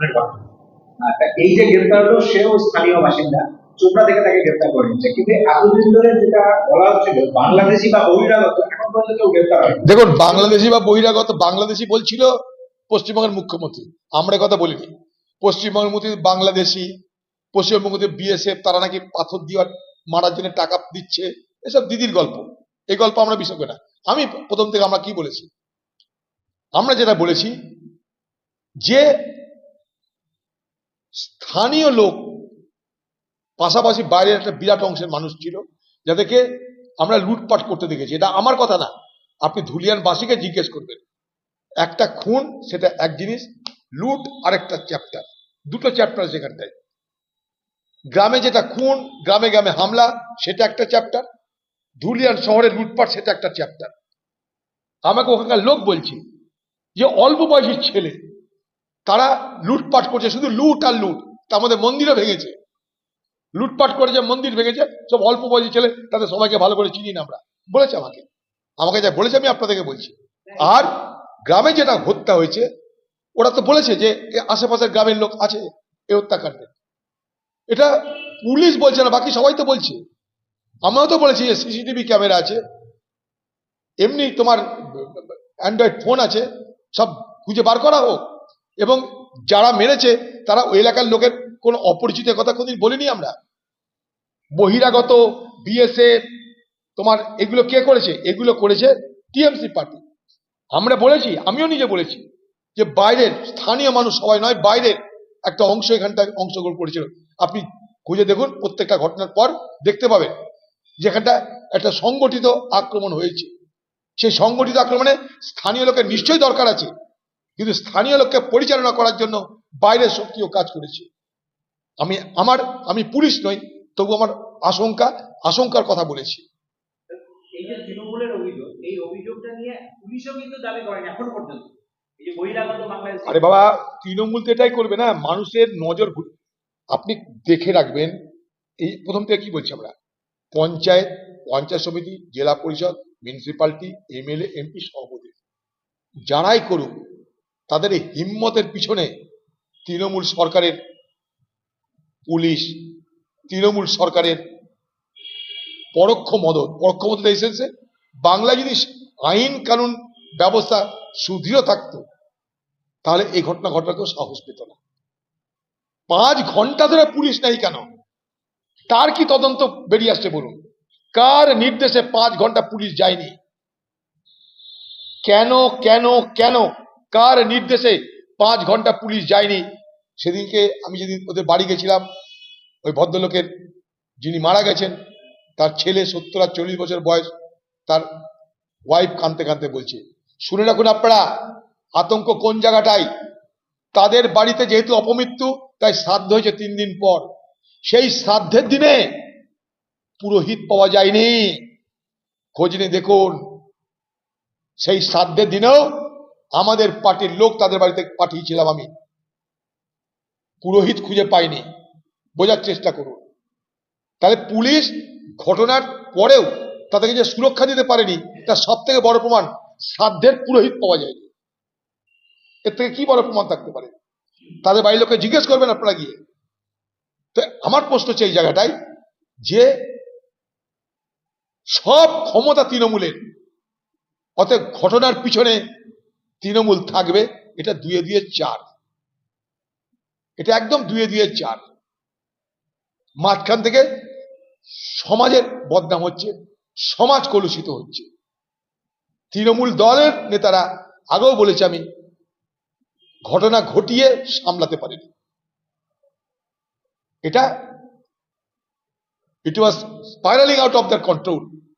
খুনের ঘটনা আহ, এই যে গ্রেপ্তার হলো সেও স্থানীয় বাসিন্দা। চোপড়া থেকে তাকে গ্রেপ্তার করে নিচ্ছে। কিন্তু এতদিন ধরে যেটা বলা হচ্ছিল বাংলাদেশি বা বহিরাগত এখন পর্যন্ত কেউ গ্রেপ্তার হয়নি। দেখুন বাংলাদেশি বা বহিরাগত বাংলাদেশি বলছিল পশ্চিমবঙ্গের মুখ্যমন্ত্রী। আমরা কথা বলিনি। পশ্চিমবঙ্গের মধ্যে বাংলাদেশি পশ্চিমবঙ্গতে বিএসএফ তারা নাকি পাথর দিয়ে মারার জন্য টাকা দিচ্ছে। এসব দিদির গল্প। এই গল্প আমরা বিশ্বাস করি না। আমি প্রথম থেকে আমরা কি বলেছি? আমরা যেটা বলেছি যে স্থানীয় লোক পাশাপাশি বাইরের একটা বিরাট অংশের মানুষ ছিল, যাদেরকে আমরা লুটপাট করতে দেখেছি। এটা আমার কথা না। আপনি ধুলিয়ানবাসীকে জিজ্ঞেস করবেন। একটা খুন, সেটা এক জিনিস, লুট আরেকটা চ্যাপ্টার দুটো চ্যাপ্টার সেখানটায় গ্রামে যেটা খুন, গ্রামে গ্রামে হামলা, সেটা একটা চ্যাপ্টার ধুলিয়ান শহরে লুটপাট, সেটা একটা চ্যাপ্টার আমাকে ওখানকার লোক বলছে যে অল্প বয়সী ছেলে তারা লুটপাট করছে, শুধু লুট আর লুট। তার মধ্যে মন্দিরও ভেঙেছে। লুটপাট করেছে, মন্দির ভেঙেছে। সব অল্প বয়সী ছেলে, তাদের সবাইকে ভালো করে চিনি না আমরা। বলেছে আমাকে। আমাকে যা বলেছে আমি আপনাদেরকে বলছি। আর গ্রামে যেটা হত্যা হয়েছে, ওরা তো বলেছে যে আশেপাশের গ্রামের লোক আছে, এ হত্যাকাণ্ডে। এটা পুলিশ বলছে না, বাকি সবাই তো বলছে। আমরাও তো বলেছি যে, সিসিটিভি ক্যামেরা আছে। এমনি তোমার অ্যান্ড্রয়েড ফোন আছে, সব খুঁজে বার করা হোক। এবং যারা মেরেছে, তারা ওই এলাকার লোকের কোনো অপরিচিতের কথা কোনদিন বলিনি আমরা? বহিরাগত বিএসএফ তোমার এগুলো কে করেছে? এগুলো করেছে টিএমসি পার্টি। আমরা বলেছি, আমিও নিজে বলেছি যে বাইরের স্থানীয় মানুষ সবাই নয়, বাইরের একটা অংশ এখানটায় অংশগ্রহণ করেছিল। আপনি খুঁজে দেখুন, প্রত্যেকটা ঘটনার পর দেখতে পাবেন যেখানটা একটা সংগঠিত আক্রমণ হয়েছে। সেই সংগঠিত আক্রমণে স্থানীয় লোকের নিশ্চয়ই দরকার আছে। কিন্তু স্থানীয় লোককে পরিচালনা করার জন্য বাইরের শক্তিও কাজ করেছে। আমি আমার আমি পুলিশ নই তবু আমার আশঙ্কা আশঙ্কার কথা বলেছি। এই যে তৃণমূলের অভিযোগ এই অভিযোগটা নিয়ে পুলিশও কিন্তু দাবি করেন এখন পর্যন্ত। এই যে বহিরাগত বাংলাদেশ আরে বাবা তৃণমূল তো এটাই করবে না মানুষের নজর আপনি দেখে রাখবেন এই প্রথম থেকে কি বলছি আমরা? পঞ্চায়েত পঞ্চায়েত সমিতি জেলা পরিষদ মিউনিসিপালিটি এমএলএ এমপি সভাপতি যারাই করুক তাদের এই হিম্মতের পিছনে তৃণমূল সরকারের পুলিশ, তৃণমূল সরকারের পরোক্ষ মদত পরোক্ষ মদত এসেছে? বাংলা যদি আইন কানুন ব্যবস্থা সুদৃঢ় থাকতো, তাহলে এই ঘটনা ঘটার কেউ সাহস পেত না। পাঁচ ঘণ্টা ধরে পুলিশ নেই কেন? তার কি তদন্ত বেরিয়ে আসছে বলুন? কার নির্দেশে পাঁচ ঘণ্টা পুলিশ যায়নি? কেন কেন কেন কার নির্দেশে পাঁচ ঘণ্টা পুলিশ যায়নি? সেদিনকে আমি যেদিন ওদের বাড়ি গেছিলাম, ওই ভদ্রলোকের যিনি মারা গেছেন, তার ছেলে সত্তর আর চল্লিশ বছর বয়স, তার ওয়াইফ কাঁদতে কাঁদতে বলছে, শুনে রাখুন আপনারা, আতঙ্ক কোন জায়গাটায়? তাদের বাড়িতে যেহেতু অপমৃত্যু, তাই শ্রাদ্ধ হয়েছে তিন দিন পর। সেই শ্রাদ্ধের দিনে পুরোহিত পাওয়া যায়নি। খোঁজ নিয়ে দেখুন, সেই শ্রাদ্ধের দিনেও আমাদের পার্টির লোক তাদের বাড়িতে পাঠিয়েছিলাম আমি। পুরোহিত খুঁজে পাইনি। বোঝার চেষ্টা করুন। তাহলে পুলিশ ঘটনার পরেও তাদেরকে যে সুরক্ষা দিতে পারেনি, তার সব থেকে বড় প্রমাণ শ্রাদ্ধের পুরোহিত পাওয়া যায়নি। এর থেকে কি বড় প্রমাণ থাকতে পারে? তাদের বাড়ির লোককে জিজ্ঞেস করবেন আপনারা গিয়ে। তো আমার প্রশ্ন হচ্ছে এই জায়গাটায় যে সব ক্ষমতা তৃণমূলের, অতএব ঘটনার পিছনে তৃণমূল থাকবে, এটা দুয়ে দুয়ে চার। এটা একদম দুয়ে দুয়ে চার। মাঝখান থেকে সমাজের বদনাম হচ্ছে, সমাজ কলুষিত হচ্ছে। তৃণমূল দলের নেতারা আগেও বলেছে আমি, ঘটনা ঘটিয়ে সামলাতে পারেনি। এটা it was spiralling out of the control